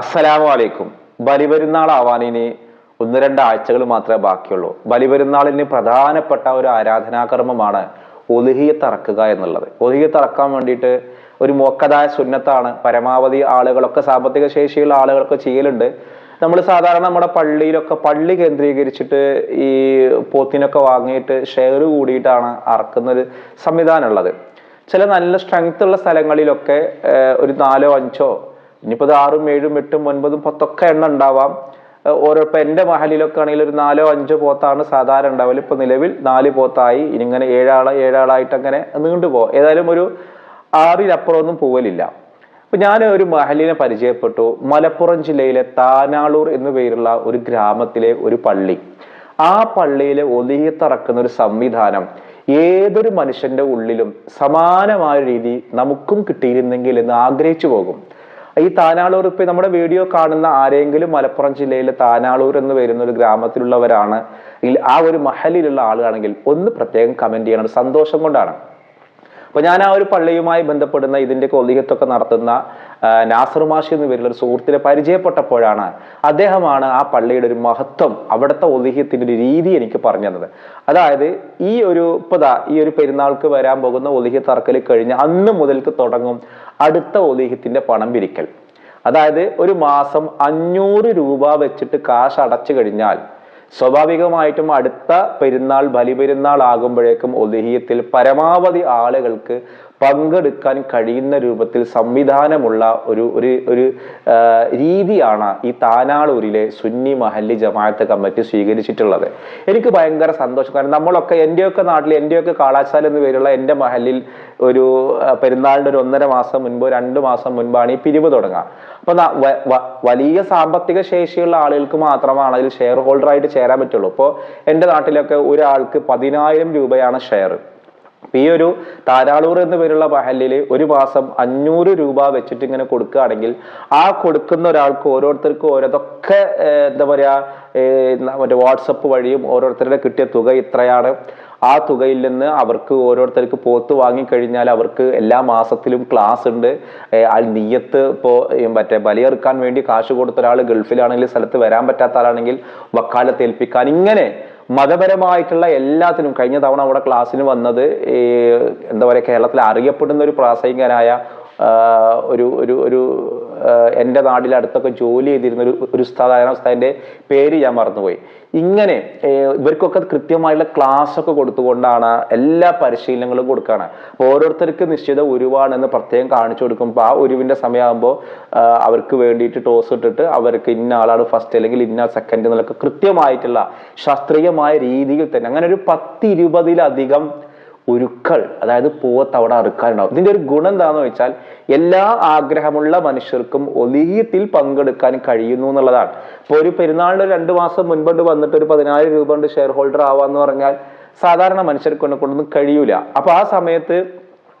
അസ്സലാമു അലൈക്കും ബലിപെരുന്നാൾ ആവാനിന് ഒന്ന് രണ്ട് ആഴ്ചകൾ മാത്രമേ ബാക്കിയുള്ളൂ. ബലിപെരുന്നാളിന് പ്രധാനപ്പെട്ട ഒരു ആരാധനാകർമ്മമാണ് ഒലുഹിയത്ത് തറക്കുക എന്നുള്ളത്. ഒലുഹിയത്ത് തറക്കാൻ വേണ്ടിയിട്ട് ഒരു മോക്കതായ സുന്നത്താണ്. പരമാവധി ആളുകളൊക്കെ സാമ്പത്തിക ശേഷിയുള്ള ആളുകളൊക്കെ ചെയ്യലുണ്ട്. നമ്മൾ സാധാരണ നമ്മുടെ പള്ളിയിലൊക്കെ പള്ളി കേന്ദ്രീകരിച്ചിട്ട് ഈ പോത്തിനൊക്കെ വാങ്ങിയിട്ട് ഷെയർ കൂടിയിട്ടാണ് അറക്കുന്ന ഒരു സംവിധാനം ഉള്ളത്. ചില നല്ല സ്ട്രെങ്ത് ഉള്ള സ്ഥലങ്ങളിലൊക്കെ ഒരു നാലോ അഞ്ചോ ഇനിയിപ്പോൾ ഇത് ആറും ഏഴും എട്ടും ഒൻപതും പത്തൊക്കെ എണ്ണം ഉണ്ടാവാം. ഓരോ ഇപ്പം എന്റെ മഹലിലൊക്കെ ആണെങ്കിൽ ഒരു നാലോ അഞ്ചോ പോത്താണ് സാധാരണ ഉണ്ടാവൽ. ഇപ്പം നിലവിൽ നാല് പോത്തായി. ഇനി ഇങ്ങനെ ഏഴാൾ ഏഴാളായിട്ട് അങ്ങനെ നീണ്ടുപോകും ഏതായാലും ഒരു ആറിലപ്പുറമൊന്നും പോവലില്ല. അപ്പം ഞാൻ ഒരു മഹലിനെ പരിചയപ്പെട്ടു. മലപ്പുറം ജില്ലയിലെ താനാളൂർ എന്നു പേരുള്ള ഒരു ഗ്രാമത്തിലെ ഒരു പള്ളി. ആ പള്ളിയിലെ ഒലിയത്തറക്കുന്ന ഒരു സംവിധാനം ഏതൊരു മനുഷ്യന്റെ ഉള്ളിലും സമാനമായ രീതി നമുക്കും കിട്ടിയിരുന്നെങ്കിൽ എന്ന് ആഗ്രഹിച്ചു പോകും. ഈ താനാളൂർ ഇപ്പൊ നമ്മുടെ വീഡിയോ കാണുന്ന ആരെങ്കിലും മലപ്പുറം ജില്ലയിലെ താനാളൂർ എന്ന് വരുന്ന ഒരു ഗ്രാമത്തിലുള്ളവരാണ് ആ ഒരു മഹലിലുള്ള ആളാണെങ്കിൽ ഒന്ന് പ്രത്യേകം കമന്റ് ചെയ്യണം. സന്തോഷം കൊണ്ടാണ്. അപ്പൊ ഞാൻ ആ ഒരു പള്ളിയുമായി ബന്ധപ്പെടുന്ന ഇതിന്റെ കൊതികത്തൊക്കെ നടത്തുന്ന നാസർ മാഷി എന്ന് പേരുള്ള ഒരു സുഹൃത്തിനെ പരിചയപ്പെട്ടപ്പോഴാണ് അദ്ദേഹമാണ് ആ പള്ളിയുടെ ഒരു മഹത്വം അവിടുത്തെ ഒലിഹ്യത്തിന്റെ ഒരു രീതി എനിക്ക് പറഞ്ഞു തന്നത് അതായത് ഈ ഒരു ഇപ്പതാ ഈ ഒരു പെരുന്നാൾക്ക് വരാൻ പോകുന്ന ഒലിഹ്യ തറക്കൽ കഴിഞ്ഞ് അന്ന് മുതൽക്ക് തുടങ്ങും അടുത്ത ഒലിഹ്യത്തിന്റെ പണം പിരിക്കൽ അതായത് ഒരു മാസം അഞ്ഞൂറ് രൂപ വെച്ചിട്ട് കാശ് അടച്ചു കഴിഞ്ഞാൽ സ്വാഭാവികമായിട്ടും അടുത്ത പെരുന്നാൾ ബലിപെരുന്നാൾ ആകുമ്പോഴേക്കും ഒലിഹിയത്തിൽ പരമാവധി ആളുകൾക്ക് പങ്കെടുക്കാൻ കഴിയുന്ന രൂപത്തിൽ സംവിധാനമുള്ള ഒരു ഒരു ഒരു രീതിയാണ് ഈ താനാളൂരിലെ സുന്നി മഹല്ലി ജമാഅത്ത് കമ്മിറ്റി സ്വീകരിച്ചിട്ടുള്ളത്. എനിക്ക് ഭയങ്കര സന്തോഷം. കാരണം നമ്മളൊക്കെ എന്റെയൊക്കെ നാട്ടിൽ എന്റെയൊക്കെ കാളാശാല എന്ന് പേരുള്ള എന്റെ മഹലിൽ ഒരു പെരുന്നാളിന്റെ ഒരു ഒന്നര മാസം മുൻപോ രണ്ട് മാസം മുൻപാണ് ഈ പിരിവ് തുടങ്ങുക അപ്പൊ വലിയ സാമ്പത്തിക ശേഷിയുള്ള ആളുകൾക്ക് മാത്രമാണ് അതിൽ ഷെയർ ഹോൾഡർ ആയിട്ട് ചേരാൻ പറ്റുള്ളൂ. ഇപ്പോൾ എന്റെ നാട്ടിലൊക്കെ ഒരാൾക്ക് പതിനായിരം രൂപയാണ് ഷെയർ അപ്പൊ ഈ ഒരു താരാളൂർ എന്ന പേരുള്ള മഹലിൽ ഒരു മാസം അഞ്ഞൂറ് രൂപ വെച്ചിട്ട് ഇങ്ങനെ കൊടുക്കുകയാണെങ്കിൽ ആ കൊടുക്കുന്ന ഒരാൾക്ക് ഓരോരുത്തർക്കും ഓരോതൊക്കെ എന്താ പറയാ മറ്റേ വാട്സപ്പ് വഴിയും ഓരോരുത്തരുടെ കിട്ടിയ തുക ഇത്രയാണ്. ആ തുകയിൽ നിന്ന് അവർക്ക് ഓരോരുത്തർക്ക് പോത്ത് വാങ്ങിക്കഴിഞ്ഞാൽ അവർക്ക് എല്ലാ മാസത്തിലും ക്ലാസ് ഉണ്ട്. നീയത്ത് ഇപ്പോൾ മറ്റേ ബലിയെറുക്കാൻ വേണ്ടി കാശ് കൊടുത്ത ഒരാൾ ഗൾഫിലാണെങ്കിൽ സ്ഥലത്ത് വരാൻ പറ്റാത്ത ആളാണെങ്കിൽ വക്കാലത്ത് ഏൽപ്പിക്കാൻ ഇങ്ങനെ മതപരമായിട്ടുള്ള എല്ലാത്തിനും കഴിഞ്ഞ തവണ അവിടെ ക്ലാസ്സിന് വന്നത് ഈ എന്താ പറയുക കേരളത്തിൽ അറിയപ്പെടുന്ന ഒരു പ്രാസംഗികനായ ഒരു ഒരു ഒരു എന്റെ നാടിലെ അടുത്തൊക്കെ ജോലി ചെയ്തിരുന്ന ഒരു ഒരു ഉസ്താദ് ഉസ്താദിന്റെ പേര് ഞാൻ മറന്നുപോയി. ഇങ്ങനെ ഇവർക്കൊക്കെ കൃത്യമായിട്ടുള്ള ക്ലാസ് ഒക്കെ കൊടുത്തുകൊണ്ടാണ് എല്ലാ പരിശീലനങ്ങളും കൊടുക്കുകയാണ് അപ്പോൾ ഓരോരുത്തർക്ക് നിശ്ചിത ഉരുവാണെന്ന് പ്രത്യേകം കാണിച്ചു കൊടുക്കുമ്പോൾ ആ ഉരുവിന്റെ സമയമാകുമ്പോൾ അവർക്ക് വേണ്ടിയിട്ട് ടോസ് ഇട്ടിട്ട് അവർക്ക് ഇന്ന ആളാണ് ഫസ്റ്റ് അല്ലെങ്കിൽ ഇന്ന സെക്കൻഡ് എന്നൊക്കെ കൃത്യമായിട്ടുള്ള ശാസ്ത്രീയമായ രീതിയിൽ തന്നെ അങ്ങനെ ഒരു പത്ത് ഇരുപതിലധികം ഉരുക്കൾ അതായത് പോത്ത് അവിടെ അറുക്കാനുണ്ടാവും. ഇതിന്റെ ഒരു ഗുണം എന്താണെന്ന് വെച്ചാൽ എല്ലാ ആഗ്രഹമുള്ള മനുഷ്യർക്കും ഒലീയത്തിൽ പങ്കെടുക്കാൻ കഴിയുന്നു എന്നുള്ളതാണ്. ഇപ്പൊ ഒരു പെരുന്നാളിന് രണ്ട് മാസം മുൻപോട്ട് വന്നിട്ട് ഒരു പതിനായിരം രൂപ കൊണ്ട് ഷെയർ ഹോൾഡർ ആവാന്ന് പറഞ്ഞാൽ സാധാരണ മനുഷ്യർക്ക് കൊണ്ട് കൊണ്ടൊന്നും കഴിയൂല. അപ്പൊ ആ സമയത്ത്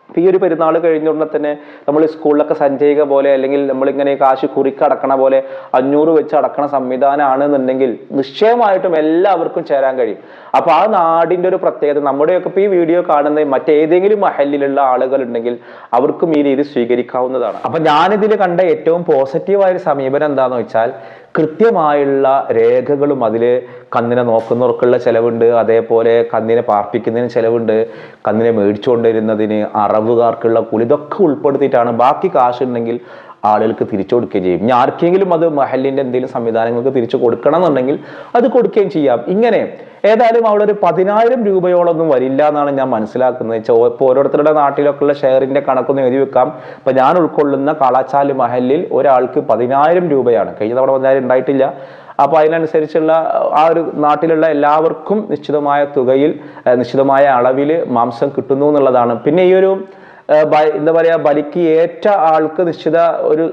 ഈ ഒരു പെരുന്നാൾ കഴിഞ്ഞ ഉടനെ തന്നെ നമ്മൾ സ്കൂളിലൊക്കെ സഞ്ചയിക പോലെ അല്ലെങ്കിൽ നമ്മളിങ്ങനെ കാശ് കുറിക്കടക്കണ പോലെ അഞ്ഞൂറ് വെച്ച് അടക്കണ സംവിധാനമാണെന്നുണ്ടെങ്കിൽ നിശ്ചയമായിട്ടും എല്ലാവർക്കും ചേരാൻ കഴിയും. അപ്പോൾ ആ നാടിന്റെ ഒരു പ്രത്യേകത നമ്മുടെയൊക്കെ ഈ വീഡിയോ കാണുന്ന മറ്റേതെങ്കിലും മഹലിലുള്ള ആളുകൾ ഉണ്ടെങ്കിൽ അവർക്കും ഈ രീതി സ്വീകരിക്കാവുന്നതാണ്. അപ്പൊ ഞാനിതിൽ കണ്ട ഏറ്റവും പോസിറ്റീവായ ഒരു സമീപനം എന്താണെന്ന് വെച്ചാൽ കൃത്യമായുള്ള രേഖകളും അതിൽ കന്നിനെ നോക്കുന്നവർക്കുള്ള ചിലവുണ്ട്. അതേപോലെ കന്നിനെ പാർപ്പിക്കുന്നതിന് ചിലവുണ്ട്. കന്നിനെ മേടിച്ചുകൊണ്ടിരുന്നതിന് അറവുകാർക്കുള്ള കൂലി ഇതൊക്കെ ഉൾപ്പെടുത്തിയിട്ടാണ് ബാക്കി കാശുണ്ടെങ്കിൽ ആളുകൾക്ക് തിരിച്ചു കൊടുക്കുകയും ചെയ്യും. ഇനി ആർക്കെങ്കിലും അത് മഹലിന്റെ എന്തെങ്കിലും സംവിധാനങ്ങൾക്ക് തിരിച്ചു കൊടുക്കണം എന്നുണ്ടെങ്കിൽ അത് കൊടുക്കുകയും ചെയ്യാം. ഇങ്ങനെ ഏതായാലും അവിടെ ഒരു പതിനായിരം രൂപയോളൊന്നും വരില്ല എന്നാണ് ഞാൻ മനസ്സിലാക്കുന്നത്. ഇപ്പോൾ ഓരോരുത്തരുടെ നാട്ടിലൊക്കെ ഉള്ള ഷെയറിന്റെ കണക്കൊന്ന് എഴുതി വെക്കാം. ഇപ്പം ഞാൻ ഉൾക്കൊള്ളുന്ന കാളാച്ചാൽ മഹലിൽ ഒരാൾക്ക് പതിനായിരം രൂപയാണ്. കഴിഞ്ഞ തവണ പതിനായിരം ഉണ്ടായിട്ടില്ല. അപ്പൊ അതിനനുസരിച്ചുള്ള ആ ഒരു നാട്ടിലുള്ള എല്ലാവർക്കും നിശ്ചിതമായ തുകയിൽ നിശ്ചിതമായ അളവിൽ മാംസം കിട്ടുന്നു എന്നുള്ളതാണ്. പിന്നെ ഈ ഒരു എന്താ പറയുക ബലിക്ക് ഏറ്റ ആൾക്ക് നിശ്ചിത ഒരു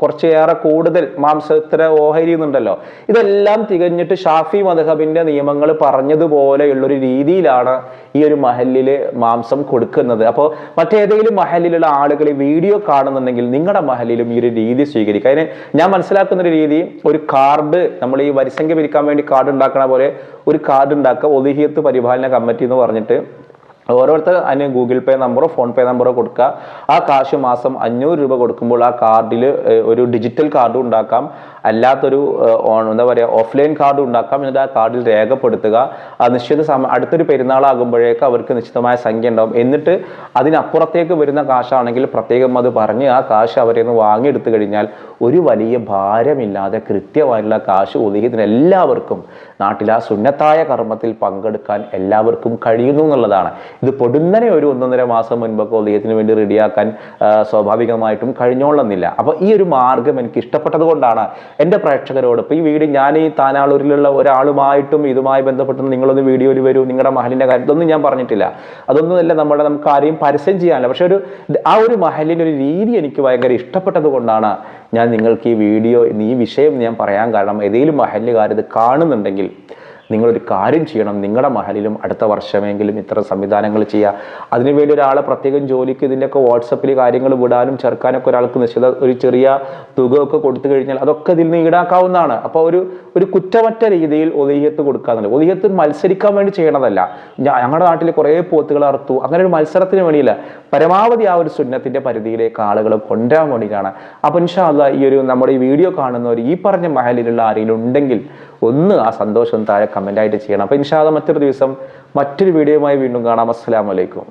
കുറച്ചേറെ കൂടുതൽ മാംസത്തിന് ഓഹരി എന്നുണ്ടല്ലോ ഇതെല്ലാം തികഞ്ഞിട്ട് ഷാഫി മധഹബിന്റെ നിയമങ്ങൾ പറഞ്ഞതുപോലെയുള്ളൊരു രീതിയിലാണ് ഈ ഒരു മഹലിൽ മാംസം കൊടുക്കുന്നത്. അപ്പോൾ മറ്റേതെങ്കിലും മഹലിലുള്ള ആളുകൾ ഈ വീഡിയോ കാണുന്നുണ്ടെങ്കിൽ നിങ്ങളുടെ മഹലിലും ഈ ഒരു രീതി സ്വീകരിക്കുക. അതിന് ഞാൻ മനസ്സിലാക്കുന്ന ഒരു രീതി ഒരു കാർഡ് നമ്മൾ ഈ വരിസംഖ്യ പിരിക്കാൻ വേണ്ടി കാർഡ് ഉണ്ടാക്കണ പോലെ ഒരു കാർഡ് ഉണ്ടാക്കുക. ഒലിഹിയത്ത് പരിപാലന കമ്മിറ്റി എന്ന് പറഞ്ഞിട്ട് ഓരോരുത്തർ അതിന് ഗൂഗിൾ പേ നമ്പറോ ഫോൺ പേ നമ്പറോ കൊടുക്കുക. ആ കാശ് മാസം അഞ്ഞൂറ് രൂപ കൊടുക്കുമ്പോൾ ആ കാർഡിൽ ഒരു ഡിജിറ്റൽ കാർഡ് ഉണ്ടാക്കാം. അല്ലാത്തൊരു ഓൺ- എന്താ പറയുക ഓഫ്ലൈൻ കാർഡ് ഉണ്ടാക്കാം എന്നിട്ട് ആ കാർഡിൽ രേഖപ്പെടുത്തുക. ആ നിശ്ചിത സമയം അടുത്തൊരു പെരുന്നാളാകുമ്പോഴേക്ക് അവർക്ക് നിശ്ചിതമായ സംഖ്യ ഉണ്ടാവും. എന്നിട്ട് അതിനപ്പുറത്തേക്ക് വരുന്ന കാശാണെങ്കിൽ പ്രത്യേകം അത് പറഞ്ഞ് ആ കാശ് അവരെ നിന്ന് വാങ്ങിയെടുത്തു കഴിഞ്ഞാൽ ഒരു വലിയ ഭാരമില്ലാതെ കൃത്യമായിട്ടുള്ള കാശ് ഒതുക്കിയതിന് എല്ലാവർക്കും നാട്ടിൽ ആ സുന്നത്തായ കർമ്മത്തിൽ പങ്കെടുക്കാൻ എല്ലാവർക്കും കഴിയുന്നു എന്നുള്ളതാണ്. ഇത് പൊടുന്നനെ ഒരു ഒന്നൊന്നര മാസം മുൻപൊക്കെ ഉദയത്തിന് വേണ്ടി റെഡിയാക്കാൻ സ്വാഭാവികമായിട്ടും കഴിഞ്ഞോളുന്നില്ല. അപ്പോൾ ഈ ഒരു മാർഗം എനിക്ക് ഇഷ്ടപ്പെട്ടത് കൊണ്ടാണ് എന്റെ പ്രേക്ഷകരോട് ഇപ്പോൾ ഈ വീട് ഞാൻ ഈ താനാളൂരിലുള്ള ഒരാളുമായിട്ടും ഇതുമായി ബന്ധപ്പെട്ട് നിങ്ങളൊന്ന് വീഡിയോയിൽ വരൂ നിങ്ങളുടെ മഹലിന്റെ കാര്യം ഇതൊന്നും ഞാൻ പറഞ്ഞിട്ടില്ല. അതൊന്നുമല്ല നമ്മുടെ നമുക്ക് ആരെയും പരസ്യം ചെയ്യാനില്ല. പക്ഷെ ഒരു ആ ഒരു മഹലിന്റെ ഒരു രീതി എനിക്ക് ഭയങ്കര ഇഷ്ടപ്പെട്ടത് കൊണ്ടാണ് ഞാൻ നിങ്ങൾക്ക് ഈ വീഡിയോ ഈ വിഷയം ഞാൻ പറയാൻ കാരണം ഏതെങ്കിലും മഹല്ലുകാർ ഇത് കാണുന്നുണ്ടെങ്കിൽ നിങ്ങളൊരു കാര്യം ചെയ്യണം. നിങ്ങളുടെ മഹലിലും അടുത്ത വർഷമെങ്കിലും ഇത്തരം സംവിധാനങ്ങൾ ചെയ്യുക അതിനുവേണ്ടി ഒരാളെ പ്രത്യേകം ജോലിക്ക് ഇതിന്റെയൊക്കെ വാട്സപ്പിൽ കാര്യങ്ങൾ വിടാനും ചേർക്കാനൊക്കെ ഒരാൾക്ക് നിശ്ചിത ഒരു ചെറിയ തുക ഒക്കെ കൊടുത്തു കഴിഞ്ഞാൽ അതൊക്കെ ഇതിൽ നിന്ന് ഈടാക്കാവുന്നതാണ്. അപ്പോൾ ഒരു ഒരു കുറ്റമറ്റ രീതിയിൽ ഒതുയ്യത്ത് കൊടുക്കാന്നുള്ളത്. ഒതുയ്യത്ത് മത്സരിക്കാൻ വേണ്ടി ചെയ്യണതല്ല. ഞങ്ങളുടെ നാട്ടിൽ കുറേ പോത്തുകൾ അറുത്തു. അങ്ങനെ ഒരു മത്സരത്തിന് വേണ്ടിയില്ല. പരമാവധി ആ ഒരു സുന്നത്തിന്റെ പരിധിയിലേക്ക് ആളുകൾ കൊണ്ടുവരാൻ വേണ്ടിയിട്ടാണ്. അപ്പം ഇൻഷാല്ല ഈ ഒരു നമ്മുടെ ഈ വീഡിയോ കാണുന്നവർ ഈ പറഞ്ഞ മഹലിലുള്ള ആരെങ്കിലും ഉണ്ടെങ്കിൽ ഒന്ന് ആ സന്തോഷം താഴെ കമന്റായിട്ട് ചെയ്യണം. അപ്പോൾ ഇൻഷാദ മറ്റൊരു ദിവസം മറ്റൊരു വീഡിയോയുമായി വീണ്ടും കാണാം. അസ്സലാമലൈക്കും